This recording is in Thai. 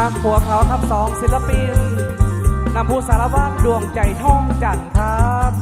ทางพวกเขาครับสองศิลปินนำผู้สารวัตรดวงใจท่องจันทร์ครับ